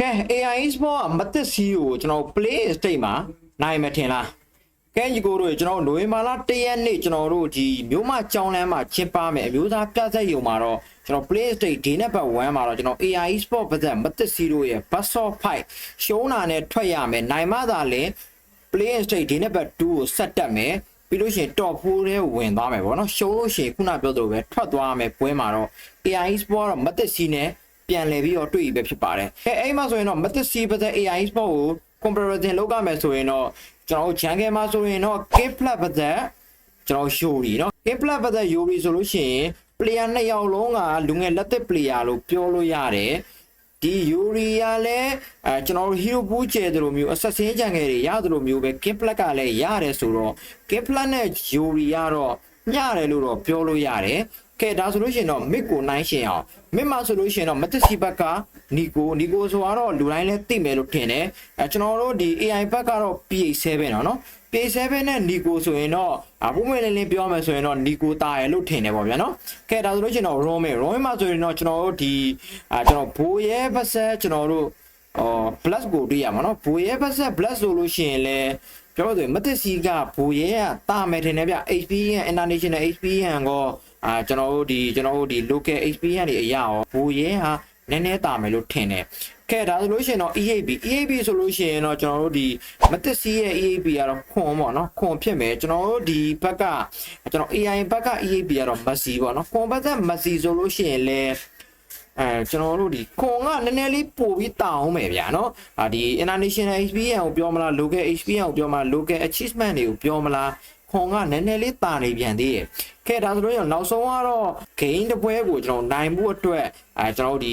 ကဲ AI Sport မသက်စီကိုကျွန်တော် play state မှာနိုင်မထင်လားကဲညီကိုတို့ကျွန်တော်နိုဝင်ဘာလ1ရက်နေ့ကျွန်တော်တို့ဒီမြို့မကြောင်းလမ်းမှာကျင်းပမယ်အမျိုးသားပြသက်ရုံမှာတော့ကျွန်တော် play state ဒီနေ့ပတ်1မှာတော့ကျွန်တော် AI Sport ပတ်သက်မသက်စီတို့ရဲ့ bus of fight ရှုံးတာနဲ့ထွက်ရမယ်နိုင်မှသာလင် play state ဒီနေ့ပတ်2ကိုဆက်တက်မယ်ပြီးလို့ရှိရင် top 4ထဲဝင်သွားမယ်ပေါ့နော်ရှုံးလို့ရှိရင်ခုနပြောသလိုပဲထွက်သွားမယ်ပွဲမှာတော့ AI Sport တော့မသက်စီနဲ့ ပြန်လည်ပြီးတော့တွေ့ပြီပဲဖြစ်ပါတယ်အဲအဲ့မှာဆိုရင်တော့မသက်စီပတ်သက် AI Sport ကို comparison လုပ်ရမယ်ဆိုရင်တော့ကျွန်တော်တို့ jungle မှာဆိုရင်တော့ K flat ပတ်သက်ကျွန်တော် Yuri เนาะ K flat ပတ်သက် Yuri ဆိုလို့ရှိရင် player နှစ်ယောက်လုံးကလူငယ်လက်သက် player လို့ပြောလို့ရတယ်ဒီ Yuri ကလည်းအဲကျွန်တော်တို့ hero pool ကျဲတယ်လို့မျိုး assassin ကြံငယ်တွေရတယ်လို့မျိုးပဲ K flat ကလည်းရတယ်ဆိုတော့ K flat နဲ့ Yuri ကတော့ညရတယ်လို့တော့ပြောလို့ရတယ် ကဲဒါဆိုလို့ရှင်တော့မစ်ကိုနိုင်ရှင်အောင်မစ်မှာဆိုလို့ရှင်တော့မတက်စီဘက်ကနီကိုနီကိုဆိုတော့လူတိုင်းလဲသိမယ်လို့ထင်တယ်အဲကျွန်တော်တို့ဒီ AI ဘက်ကတော့ PH7 တော့နော် PH7 နဲ့နီကိုဆိုရင်တော့အပုံမှန်လေးလေးပြောမယ်ဆိုရင်တော့နီကိုတာရလို့ထင်တယ်ပေါ့ဗျာနော်ကဲဒါဆိုလို့ရှင်တော့ Rome Rome မှာဆိုရင်တော့ကျွန်တော်တို့ဒီအာကျွန်တော်ဘိုးရဲဘက်ဆက်ကျွန်တော်တို့အော် plus ကိုတွေ့ရမှာနော်ဘိုးရဲဘက်ဆက် plus ဆိုလို့ရှိရင်လဲပြောလို့ဆိုရင်မတက်စီကဘိုးရဲကတာမယ်ထင်တယ်ဗျ HP ရန် international HP ရန်ကော အာကျွန်တော်တို့ဒီကျွန်တော်တို့ဒီ local HPN တွေအရာရောဘိုးရဲဟာနည်းနည်းတာမယ်လို့ထင်တယ်ကဲဒါဆိုလို့ရှိရင်တော့ EAB EAB ဆိုလို့ရှိရင်တော့ကျွန်တော်တို့ဒီမတက်စီရဲ့ EAB ကတော့ခွန်ပေါ့နော်ခွန်ဖြစ်မယ်ကျွန်တော်တို့ဒီဘက်ကကျွန်တော် AI ဘက်က EAB ကတော့မစီပေါ့နော်ခွန်ဘက်ကမစီဆိုလို့ရှိရင်လည်းအဲကျွန်တော်တို့ဒီခွန်ကနည်းနည်းလေးပို့ပြီးတောင်းမယ်ဗျာနော်အာဒီ international HPN ကိုပြောမလား local HPN ကိုပြောမလား local achievement တွေကိုပြောမလား ခွန်ကနည်းနည်းလေးတာနေပြန်သေးတယ်။ခဲ့ဒါဆိုတော့နောက်ဆုံးကတော့ gain တပွဲကိုကျွန်တော်နိုင်မှုအတွက်အဲကျွန်တော်ဒီ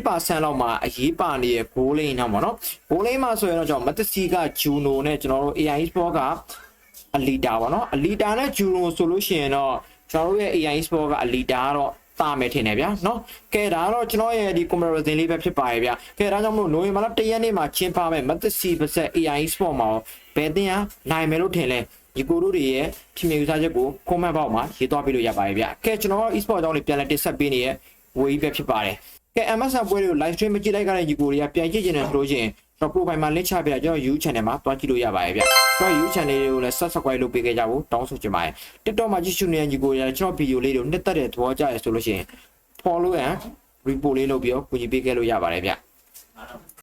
70%လောက်မှာအရေးပါနေတဲ့ goal line နောက်ပါနော်။ goal line မှာဆိုရင်တော့ကျွန်တော် Mattesi က Juno နဲ့ကျွန်တော်တို့ AI Sport ကအလီတာပါနော်။အလီတာနဲ့ Juno ဆိုလို့ရှိရင်တော့ကျွန်တော်တို့ရဲ့ AI Sport ကအလီတာကတော့တာမယ်ထင်တယ်ဗျာနော်ကဲဒါတော့ကျွန်တော်ရဲ့ဒီ comparison လေးပဲဖြစ်ပါရဲ့ဗျာကဲဒါကြောင့်မလို့ November 1ရက်နေ့မှာချင်းပါမယ် Mattesi ပါဆက် AI Sport မှာဘယ်တင်ရနိုင်မယ်လို့ထင်လဲ ဒီကိုတို့တွေရဲ့ထင်မြင်ယူဆချက်ကို comment box မှာရေးသွားပေးလို့ရပါတယ်ဗျကဲကျွန်တော်တို့ e-sport အကြောင်းလေးပြန်လည်တင်ဆက်ပေးနေတဲ့ဝေးပဲဖြစ်ပါတယ်ကဲ MSN ပွဲတွေကို live stream မကြည့်လိုက်ကြတဲ့ဒီကိုတွေကပြန်ကြည့်နေတယ်ဆိုလို့ရှိရင်ကျွန်တော် profile မှာ link ချပေးတာကျွန်တော် YouTube channel မှာတွားကြည့်လို့ရပါတယ်ဗျကျွန်တော် YouTube channel လေးကိုလည်း subscribe လုပ်ပေးခဲ့ကြဖို့တောင်းဆိုချင်ပါတယ် TikTok မှာကြည့်ရှုနေတဲ့ဒီကိုတွေကကျွန်တော် video လေးတွေကိုနှစ်သက်တဲ့သဘောကျရဆိုလို့ရှိရင် follow and report လေးလုပ်ပြီးတော့ကူညီပေးခဲ့လို့ရပါတယ်ဗျ